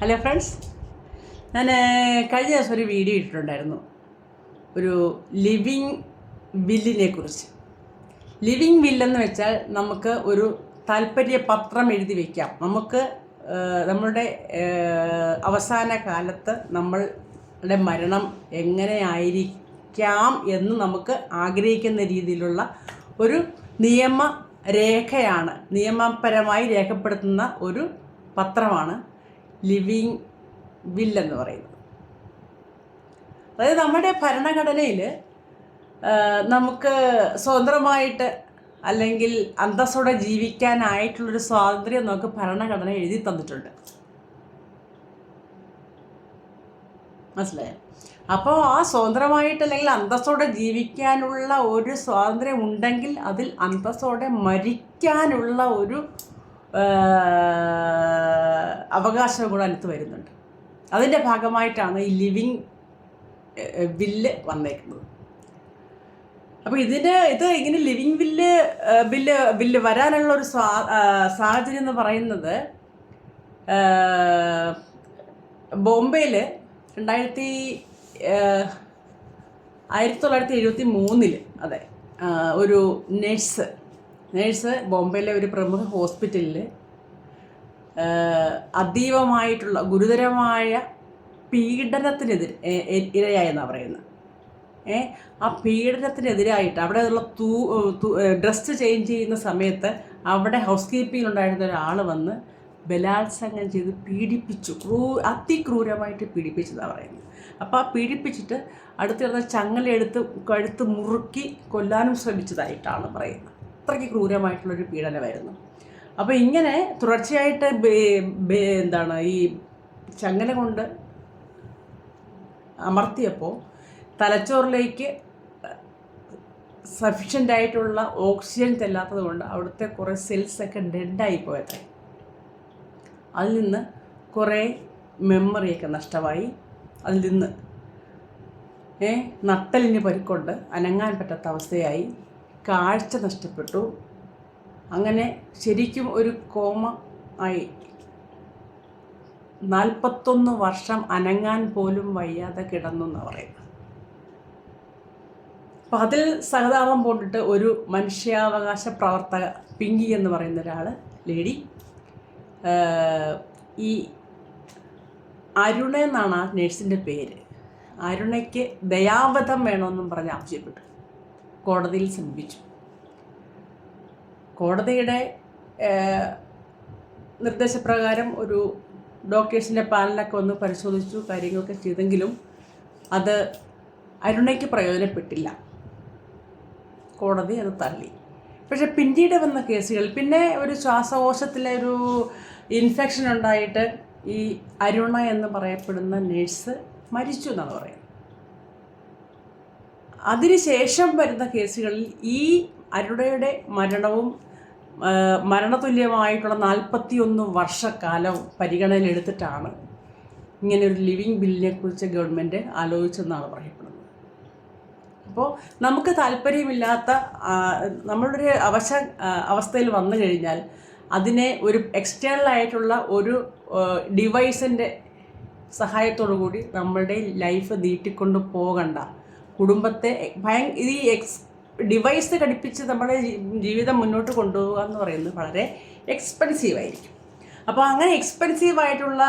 Hello friends ഞാൻ കഴിഞ്ഞ ദിവസം ഒരു വീഡിയോ ഇട്ടിട്ടുണ്ടായിരുന്നു. ഒരു ലിവിങ് ബില്ലിനെ കുറിച്ച്. ലിവിങ് ബില്ലെന്ന് വെച്ചാൽ നമുക്ക് ഒരു താല്പര്യ പത്രം എഴുതി വയ്ക്കാം നമുക്ക് നമ്മളുടെ അവസാന കാലത്ത് നമ്മളുടെ മരണം എങ്ങനെയായിരിക്കാം എന്ന് നമുക്ക് ആഗ്രഹിക്കുന്ന രീതിയിലുള്ള ഒരു നിയമ രേഖയാണ് നിയമപരമായി രേഖപ്പെടുത്തുന്ന ഒരു പത്രമാണ് ലിവിങ് വിൽ എന്ന് പറയുന്നത്. അതായത് നമ്മുടെ ഭരണഘടനയിൽ നമുക്ക് സ്വതന്ത്രമായിട്ട് അല്ലെങ്കിൽ അന്തസ്സോടെ ജീവിക്കാനായിട്ടുള്ളൊരു സ്വാതന്ത്ര്യം നമുക്ക് ഭരണഘടന എഴുതി തന്നിട്ടുണ്ട്. മനസ്സിലായോ? അപ്പോൾ ആ സ്വതന്ത്രമായിട്ട് അല്ലെങ്കിൽ അന്തസ്സോടെ ജീവിക്കാനുള്ള ഒരു സ്വാതന്ത്ര്യം ഉണ്ടെങ്കിൽ അതിൽ അന്തസ്സോടെ മരിക്കാനുള്ള ഒരു അവകാശം കൂടെ അടുത്ത് വരുന്നുണ്ട്. അതിന്റെ ഭാഗമായിട്ടാണ് ഈ ലിവിങ് ബില്ല് വന്നേക്കുന്നത്. അപ്പോൾ ഇതിന് ഇത് ഇങ്ങനെ ലിവിങ് ബില്ല് ബില്ല് ബില്ല് വരാനുള്ള ഒരു സാ സാഹചര്യം എന്ന് പറയുന്നത് ബോംബെയിൽ രണ്ടായിരത്തി ആയിരത്തി തൊള്ളായിരത്തി എഴുപത്തി മൂന്നിൽ അതെ ഒരു നേഴ്സ് നേഴ്സ് ബോംബെയിലെ ഒരു പ്രമുഖ ഹോസ്പിറ്റലിൽ അതീവമായിട്ടുള്ള ഗുരുതരമായ പീഡനത്തിനെതിരെ ഇരയായെന്നാണ് പറയുന്നത് ഏ ആ പീഡനത്തിനെതിരായിട്ട് അവിടെ ഉള്ള തൂ ഡ്രസ്സ് ചേഞ്ച് ചെയ്യുന്ന സമയത്ത് അവിടെ ഹൗസ് കീപ്പിംഗ് ഉണ്ടായിരുന്ന ഒരാൾ വന്ന് ബലാത്സംഗം ചെയ്ത് പീഡിപ്പിച്ചു. ക്രൂ അതിക്രൂരമായിട്ട് പീഡിപ്പിച്ചതാണ് പറയുന്നത് അപ്പോൾ ആ പീഡിപ്പിച്ചിട്ട് അടുത്തിരുന്ന ചങ്ങലെടുത്ത് കഴുത്ത് മുറുക്കി കൊല്ലാനും ശ്രമിച്ചതായിട്ടാണ് പറയുന്നത് അത്രയ്ക്ക് ക്രൂരമായിട്ടുള്ളൊരു പീഡനമായിരുന്നു. അപ്പോൾ ഇങ്ങനെ തുടർച്ചയായിട്ട് എന്താണ് ഈ ചങ്ങല കൊണ്ട് അമർത്തിയപ്പോൾ തലച്ചോറിലേക്ക് സഫിഷ്യന്റ് ആയിട്ടുള്ള ഓക്സിജൻ ചെല്ലാത്തത് കൊണ്ട് അവിടുത്തെ കുറേ സെൽസൊക്കെ ഡെഡായി പോയത് അതിൽ നിന്ന് കുറേ മെമ്മറിയൊക്കെ നഷ്ടമായി. അതിൽ നിന്ന് ഏ നട്ടലിന് പരിക്കൊണ്ട്. അനങ്ങാൻ പറ്റാത്ത അവസ്ഥയായി. കാഴ്ച നഷ്ടപ്പെട്ടു. അങ്ങനെ ശരിക്കും ഒരു കോമ ആയി. നാൽപ്പത്തൊന്ന് വർഷം അനങ്ങാൻ പോലും വയ്യാതെ കിടന്നു എന്ന് പറയുന്നത്. അപ്പം അതിൽ സഹതാപം പോട്ടിട്ട് ഒരു മനുഷ്യാവകാശ പ്രവർത്തക പിങ്കി എന്ന് പറയുന്ന ഒരാൾ ലേഡി ഈ അരുണ എന്നാണ് ആ നേഴ്സിന്റെ പേര്. അരുണയ്ക്ക് ദയാവധം വേണമെന്നും പറഞ്ഞ് ആവശ്യപ്പെട്ടു. കോടതിയിൽ സമീപിച്ചു. കോടതിയുടെ നിർദ്ദേശപ്രകാരം ഒരു ഡോക്ടേഴ്സിന്റെ പാനലൊക്കെ ഒന്ന് പരിശോധിച്ചു കാര്യങ്ങളൊക്കെ ചെയ്തെങ്കിലും അത് അരുണയ്ക്ക് പ്രയോജനപ്പെട്ടില്ല. കോടതി അത് തള്ളി. പക്ഷെ പിന്നീട് വന്ന കേസുകൾ പിന്നെ ഒരു ശ്വാസകോശത്തിലെ ഒരു ഇൻഫെക്ഷൻ ഉണ്ടായിട്ട് ഈ അരുണ എന്ന് പറയപ്പെടുന്ന നേഴ്സ് മരിച്ചു എന്നാണ് പറയുന്നത്. അതിനുശേഷം വരുന്ന കേസുകളിൽ ഈ അരുണയുടെ മരണവും മരണതുല്യമായിട്ടുള്ള നാൽപ്പത്തിയൊന്ന് വർഷക്കാലം പരിഗണനയിലെടുത്തിട്ടാണ് ഇങ്ങനെ ഒരു ലിവിങ് ബില്ലിനെ കുറിച്ച് ഗവൺമെന്റ് ആലോചിച്ചെന്നാണ് പറയപ്പെടുന്നത്. അപ്പോൾ നമുക്ക് താല്പര്യമില്ലാത്ത നമ്മളുടെ ഒരു അവശ അവസ്ഥയിൽ വന്നു കഴിഞ്ഞാൽ അതിനെ ഒരു എക്സ്റ്റേണൽ ആയിട്ടുള്ള ഒരു ഡിവൈസിന്റെ സഹായത്തോടു കൂടി നമ്മളുടെ ലൈഫ് നീട്ടിക്കൊണ്ട് പോകണ്ട കുടുംബത്തെ ഭയ ഈ എക്സ് ഡിവൈസ് ഘടിപ്പിച്ച് നമ്മുടെ ജീവിതം മുന്നോട്ട് കൊണ്ടുപോകുക എന്ന് പറയുന്നത് വളരെ എക്സ്പെൻസീവായിരിക്കും അപ്പോൾ അങ്ങനെ എക്സ്പെൻസീവ് ആയിട്ടുള്ള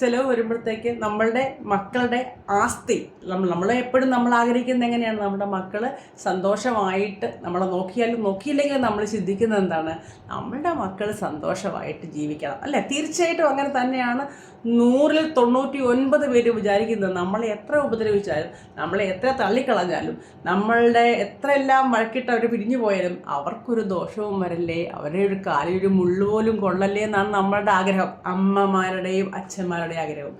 ചിലവ് വരുമ്പോഴത്തേക്ക് നമ്മളുടെ മക്കളുടെ ആസ്തി നമ്മൾ നമ്മളെ എപ്പോഴും നമ്മൾ ആഗ്രഹിക്കുന്നത് എങ്ങനെയാണ്? നമ്മുടെ മക്കൾ സന്തോഷമായിട്ട് നമ്മളെ നോക്കിയാലും നോക്കിയില്ലെങ്കിലും നമ്മൾ ചിന്തിക്കുന്നത് എന്താണ്? നമ്മളുടെ മക്കൾ സന്തോഷമായിട്ട് ജീവിക്കണം. അല്ലേ? തീർച്ചയായിട്ടും അങ്ങനെ തന്നെയാണ് നൂറിൽ തൊണ്ണൂറ്റി ഒൻപത് പേര് വിചാരിക്കുന്നത് നമ്മളെ എത്ര ഉപദ്രവിച്ചാലും നമ്മളെ എത്ര തള്ളിക്കളഞ്ഞാലും നമ്മളുടെ എത്രയെല്ലാം വഴക്കിട്ട് അവർ പിരിഞ്ഞു പോയാലും അവർക്കൊരു ദോഷവും വരല്ലേ? അവരുടെ ഒരു കാലിൽ ഒരു മുള്ളു പോലും കൊള്ളല്ലേ എന്നാണ് നമ്മളുടെ ആഗ്രഹം. അമ്മമാരുടെയും അച്ഛന്മാരുടെയും ആഗ്രഹം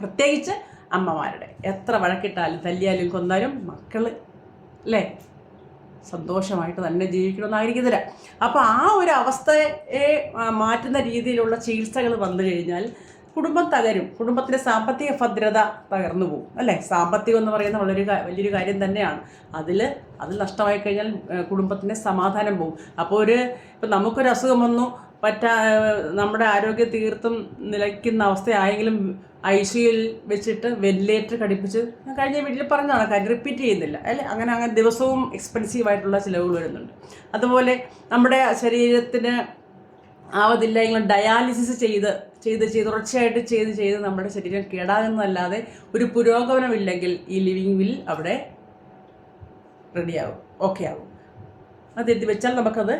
പ്രത്യേകിച്ച് അമ്മമാരുടെ. എത്ര വഴക്കിട്ടാലും തല്ലിയാലും കൊന്നാലും മക്കൾ അല്ലേ? സന്തോഷമായിട്ട് തന്നെ ജീവിക്കണമെന്നായിരിക്കുന്നില്ല അപ്പോൾ ആ ഒരു അവസ്ഥയെ മാറ്റുന്ന രീതിയിലുള്ള ചികിത്സകൾ വന്നു കഴിഞ്ഞാൽ കുടുംബം തകരും. കുടുംബത്തിന്റെ സാമ്പത്തിക ഭദ്രത തകർന്നു പോകും. അല്ലേ? സാമ്പത്തികം എന്ന് പറയുന്ന വളരെ വലിയൊരു കാര്യം തന്നെയാണ്. അതിൽ അത് നഷ്ടമായി കഴിഞ്ഞാൽ കുടുംബത്തിന്റെ സമാധാനം പോകും. അപ്പോൾ ഒരു ഇപ്പം നമുക്കൊരു അസുഖം വന്നു പറ്റാ നമ്മുടെ ആരോഗ്യം തീർത്തും നിലയ്ക്കുന്ന അവസ്ഥയായെങ്കിലും ഐ സിയിൽ വെച്ചിട്ട് വെന്റിലേറ്റർ ഘടിപ്പിച്ച് ഞാൻ കഴിഞ്ഞ വീട്ടിൽ പറഞ്ഞതാണ് കാര്യം റിപ്പീറ്റ് ചെയ്യുന്നില്ല അല്ലേ? അങ്ങനെ അങ്ങനെ ദിവസവും എക്സ്പെൻസീവ് ആയിട്ടുള്ള ചിലവുകൾ വരുന്നുണ്ട്. അതുപോലെ നമ്മുടെ ശരീരത്തിന് ആവതില്ല എങ്കിലും ഡയാലിസിസ് ചെയ്ത് ചെയ്ത് ചെയ്ത് തുടർച്ചയായിട്ട് ചെയ്ത് ചെയ്ത് നമ്മുടെ ശരീരം കേടാകുന്നതല്ലാതെ ഒരു പുരോഗമനമില്ലെങ്കിൽ ഈ ലിവിങ് വിൽ അവിടെ റെഡിയാവും ഓക്കെ ആവും. അത് എത്തി വെച്ചാൽ നമുക്കത്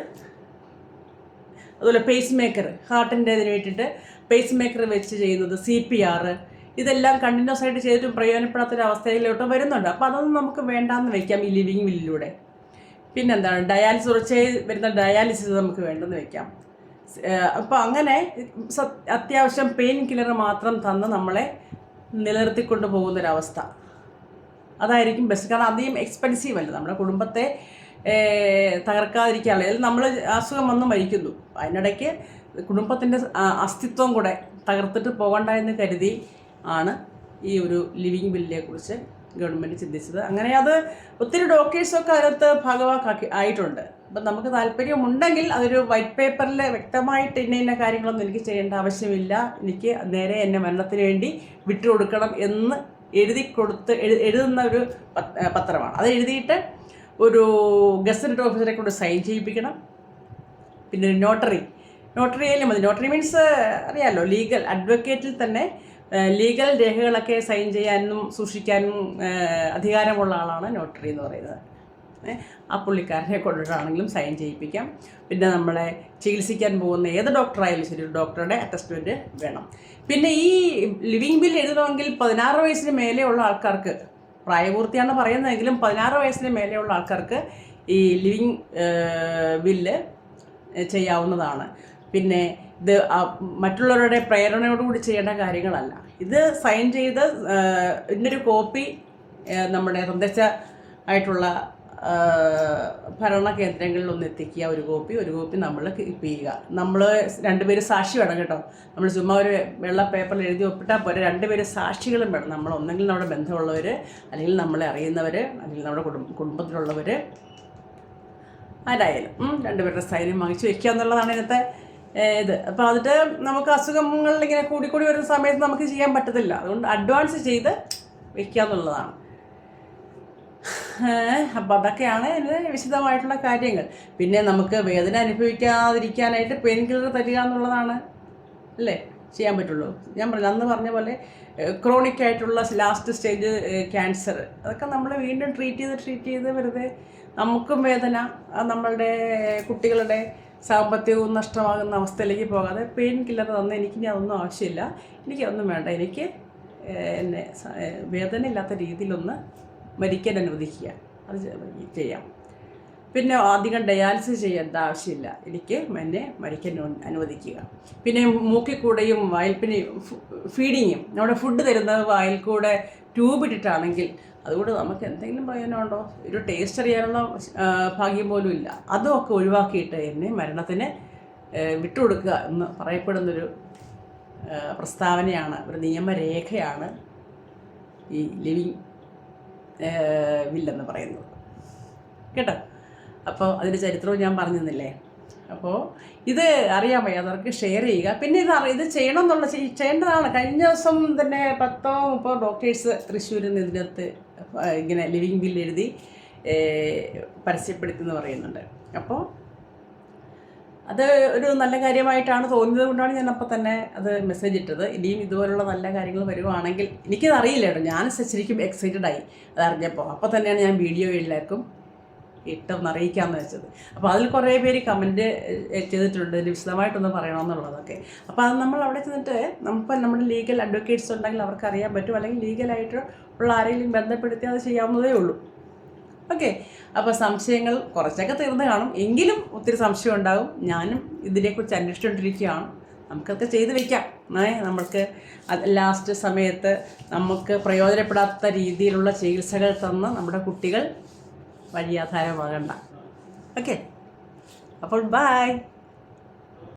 അതുപോലെ പേസ് മേക്കർ ഹാർട്ടിന്റെ ഇതിന് വേണ്ടിയിട്ട് പേസ് മേക്കർ വെച്ച് ചെയ്യുന്നത് സി പി ആർ ഇതെല്ലാം കണ്ടിന്യൂസ് ആയിട്ട് ചെയ്തിട്ടും പ്രയോജനപ്പെടാത്തൊരവസ്ഥയിലോട്ട് വരുന്നുണ്ട്. അപ്പോൾ അതൊന്നും നമുക്ക് വേണ്ടാന്ന് വെക്കാം ഈ ലിവിങ് വില്ലിലൂടെ പിന്നെന്താണ്? ഡയാലിസിസ് ഉറച്ചായി വരുന്ന ഡയാലിസിസ് നമുക്ക് വേണ്ടെന്ന് വെക്കാം. അപ്പോൾ അങ്ങനെ അത്യാവശ്യം പെയിൻ കില്ലർ മാത്രം തന്ന് നമ്മളെ നിലനിർത്തിക്കൊണ്ട് പോകുന്നൊരവസ്ഥ അതായിരിക്കും ബെസ്റ്റ് കാരണം അധികം എക്സ്പെൻസീവ് അല്ല. നമ്മുടെ കുടുംബത്തെ തകർക്കാതിരിക്കാനുള്ള. അതിൽ നമ്മൾ അസുഖം വന്ന് മരിക്കുന്നു. അതിനിടയ്ക്ക് കുടുംബത്തിന്റെ അസ്തിത്വം കൂടെ തകർത്തിട്ട് പോകണ്ട എന്ന് കരുതി ആണ് ഈ ഒരു ലിവിങ് ബില്ലിനെ കുറിച്ച് ഗവൺമെന്റ് ചിന്തിച്ചത്. അങ്ങനെ അത് ഒത്തിരി ഡോക്ടേഴ്സൊക്കെ അതിനകത്ത് ഭാഗവാക്കാക്കി ആയിട്ടുണ്ട്. അപ്പം നമുക്ക് താല്പര്യമുണ്ടെങ്കിൽ അതൊരു വൈറ്റ് പേപ്പറിൽ വ്യക്തമായിട്ട് ഇന്ന ഇന്ന കാര്യങ്ങളൊന്നും എനിക്ക് ചെയ്യേണ്ട ആവശ്യമില്ല. എനിക്ക് നേരെ എന്നെ മരണത്തിന് വേണ്ടി വിട്ടുകൊടുക്കണം എന്ന് എഴുതി കൊടുത്ത് എഴു എഴുതുന്ന ഒരു പത്രമാണ്. അത് എഴുതിയിട്ട് ഒരു ഗസറ്റഡ് ഓഫീസറെ കൊണ്ട് സൈൻ ചെയ്യിപ്പിക്കണം. പിന്നെ ഒരു നോട്ടറി നോട്ടറിയിലും മതി. നോട്ടറി മീൻസ് അറിയാമല്ലോ ലീഗൽ അഡ്വക്കേറ്റിൽ തന്നെ ലീഗൽ രേഖകളൊക്കെ സൈൻ ചെയ്യാനും സൂക്ഷിക്കാനും അധികാരമുള്ള ആളാണ് നോട്ടറി എന്ന് പറയുന്നത്. ആ പുള്ളിക്കാരനെ കൊണ്ടിട്ടാണെങ്കിലും സൈൻ ചെയ്യിപ്പിക്കാം. പിന്നെ നമ്മളെ ചികിത്സിക്കാൻ പോകുന്ന ഏത് ഡോക്ടറായാലും ശരി ഡോക്ടറുടെ അറ്റസ്റ്റ്മെന്റ് വേണം. പിന്നെ ഈ ലിവിങ് ബിൽ എഴുതണമെങ്കിൽ പതിനാറ് വയസ്സിന് മേലെയുള്ള ആൾക്കാർക്ക് പ്രായപൂർത്തിയാണ് പറയുന്നതെങ്കിലും പതിനാറ് വയസ്സിന് മേലെയുള്ള ആൾക്കാർക്ക് ഈ ലിവിങ് ബില്ല് ചെയ്യാവുന്നതാണ്. പിന്നെ ഇത് മറ്റുള്ളവരുടെ പ്രേരണയോടുകൂടി ചെയ്യേണ്ട കാര്യങ്ങളല്ല. ഇത് സൈൻ ചെയ്ത് ഇതിന്റെ ഒരു കോപ്പി നമ്മുടെ സന്ദേശ ആയിട്ടുള്ള ഭരണ കേന്ദ്രങ്ങളിൽ ഒന്ന് എത്തിക്കുക ഒരു കോപ്പി ഒരു കോപ്പി നമ്മൾ കീപ്പ് ചെയ്യുക നമ്മൾ രണ്ടുപേര് സാക്ഷി വേണം കേട്ടോ. നമ്മൾ ചുമ്മാ ഒരു വെള്ള പേപ്പറിൽ എഴുതി ഒപ്പിട്ടാൽ പോരെ. രണ്ടുപേര് സാക്ഷികളും വേണം. നമ്മൾ ഒന്നെങ്കിൽ നമ്മുടെ ബന്ധമുള്ളവർ അല്ലെങ്കിൽ നമ്മളെ അറിയുന്നവർ അല്ലെങ്കിൽ നമ്മുടെ കുടുംബ കുടുംബത്തിലുള്ളവർ ആരായാലും രണ്ടുപേരുടെ സൈന്യം വാങ്ങിച്ച് വയ്ക്കുക എന്നുള്ളതാണ് ഇന്നത്തെ ഇത്. അപ്പോൾ അതിട്ട് നമുക്ക് അസുഖങ്ങളിൽ ഇങ്ങനെ കൂടിക്കൂടി വരുന്ന സമയത്ത് നമുക്ക് ചെയ്യാൻ പറ്റത്തില്ല. അതുകൊണ്ട് അഡ്വാൻസ് ചെയ്ത് വയ്ക്കുക എന്നുള്ളതാണ്. അപ്പോൾ അതൊക്കെയാണ് ഇതിന്റെ വിശദമായിട്ടുള്ള കാര്യങ്ങൾ. പിന്നെ നമുക്ക് വേദന അനുഭവിക്കാതിരിക്കാനായിട്ട് പെയിൻ കില്ലർ തരിക എന്നുള്ളതാണ് അല്ലേ? ചെയ്യാൻ പറ്റുള്ളൂ. ഞാൻ പറഞ്ഞു അന്ന് പറഞ്ഞ പോലെ ക്രോണിക് ആയിട്ടുള്ള ലാസ്റ്റ് സ്റ്റേജ് ക്യാൻസർ അതൊക്കെ നമ്മൾ വീണ്ടും ട്രീറ്റ് ചെയ്ത് ട്രീറ്റ് ചെയ്ത് വെറുതെ നമുക്കും വേദന നമ്മളുടെ കുട്ടികളുടെ സാമ്പത്തികവും നഷ്ടമാകുന്ന അവസ്ഥയിലേക്ക് പോകാതെ പെയിൻ കില്ലർ തന്ന എനിക്ക് എനിക്കിനി അതൊന്നും ആവശ്യമില്ല. എനിക്കതൊന്നും വേണ്ട. എനിക്ക് എന്നെ വേദന ഇല്ലാത്ത രീതിയിലൊന്ന് മരിക്കാൻ അനുവദിക്കുക. അത് ചെയ്യാം. പിന്നെ അധികം ഡയാലിസിസ് ചെയ്യേണ്ട ആവശ്യമില്ല. എനിക്ക് എന്നെ മരിക്കാൻ അനുവദിക്കുക. പിന്നെ മൂക്കിൽ കൂടെയും വായിൽ പിന്നെ ഫീഡിങ്ങും. നമ്മുടെ ഫുഡ് തരുന്നത് വായിൽ കൂടെ ട്യൂബ് ഇട്ടിട്ടാണെങ്കിൽ അതുകൊണ്ട് നമുക്ക് എന്തെങ്കിലും പ്രയോജനമുണ്ടോ? ഒരു ടേസ്റ്റ് അറിയാനുള്ള ഭാഗ്യം പോലും ഇല്ല. അതുമൊക്കെ ഒഴിവാക്കിയിട്ട് എന്നെ മരണത്തിന് വിട്ടുകൊടുക്കുക എന്ന് പറയപ്പെടുന്നൊരു പ്രസ്താവനയാണ് ഒരു നിയമരേഖയാണ് ഈ ലിവിങ് വില്ലെന്ന് പറയുന്നത് കേട്ടോ? അപ്പോൾ അതിന്റെ ചരിത്രവും ഞാൻ പറഞ്ഞു തന്നില്ലേ അപ്പോൾ ഇത് അറിയാൻ വയ്യാത്തവർക്ക് ഷെയർ ചെയ്യുക. പിന്നെ ഇത് ഇത് ചെയ്യണം എന്നുള്ള ചെയ്- ചെയ്യേണ്ടതാണ്. കഴിഞ്ഞ ദിവസം തന്നെ പത്തോ മുപ്പതോ ഡോക്ടേഴ്സ് തൃശ്ശൂരിൽ നിന്ന് ഇതിനകത്ത് ഇങ്ങനെ ലിവിങ് ബില്ല് എഴുതി പരസ്യപ്പെടുത്തി എന്ന് പറയുന്നുണ്ട്. അപ്പോൾ അത് ഒരു നല്ല കാര്യമായിട്ടാണ് തോന്നിയത് കൊണ്ടാണ് ഞാൻ അപ്പം തന്നെ അത് മെസ്സേജ് ഇട്ടത്. ഇനിയും ഇതുപോലുള്ള നല്ല കാര്യങ്ങൾ വരുവാണെങ്കിൽ എനിക്കത് അറിയില്ല ഞാൻ ശരിക്കും എക്സൈറ്റഡ് ആയി അത് അറിഞ്ഞപ്പോൾ അപ്പോൾ തന്നെയാണ് ഞാൻ വീഡിയോ എല്ലാവർക്കും ഇട്ടെന്ന് അറിയിക്കാമെന്ന് വെച്ചത്. അപ്പോൾ അതിൽ കുറേ പേര് കമന്റ് ചെയ്തിട്ടുണ്ട്. ഇതിന് വിശദമായിട്ടൊന്ന് പറയണമെന്നുള്ളതൊക്കെ. അപ്പോൾ അത് നമ്മൾ അവിടെ ചെന്നിട്ട് നമുക്ക് നമ്മുടെ ലീഗൽ അഡ്വക്കേറ്റ്സ് ഉണ്ടെങ്കിൽ അവർക്ക് അറിയാൻ പറ്റും. അല്ലെങ്കിൽ ലീഗലായിട്ട് ഉള്ള ആരെങ്കിലും ബന്ധപ്പെടുത്തി അത് ചെയ്യാവുന്നതേ ഉള്ളൂ. ഓക്കെ. അപ്പോൾ സംശയങ്ങൾ കുറച്ചൊക്കെ തീർന്നു കാണും. എങ്കിലും ഒത്തിരി സംശയം ഉണ്ടാകും. ഞാനും ഇതിനെക്കുറിച്ച് അന്വേഷിച്ചുകൊണ്ടിരിക്കുകയാണ്. നമുക്കൊക്കെ ചെയ്ത് വെക്കാം. ഏ നമ്മൾക്ക് ലാസ്റ്റ് സമയത്ത് നമുക്ക് പ്രയോജനപ്പെടാത്ത രീതിയിലുള്ള ചികിത്സകൾ തന്ന് നമ്മുടെ കുട്ടികൾ വഴിയാധാരമാകണ്ട ഓക്കെ. അപ്പോൾ ബായ്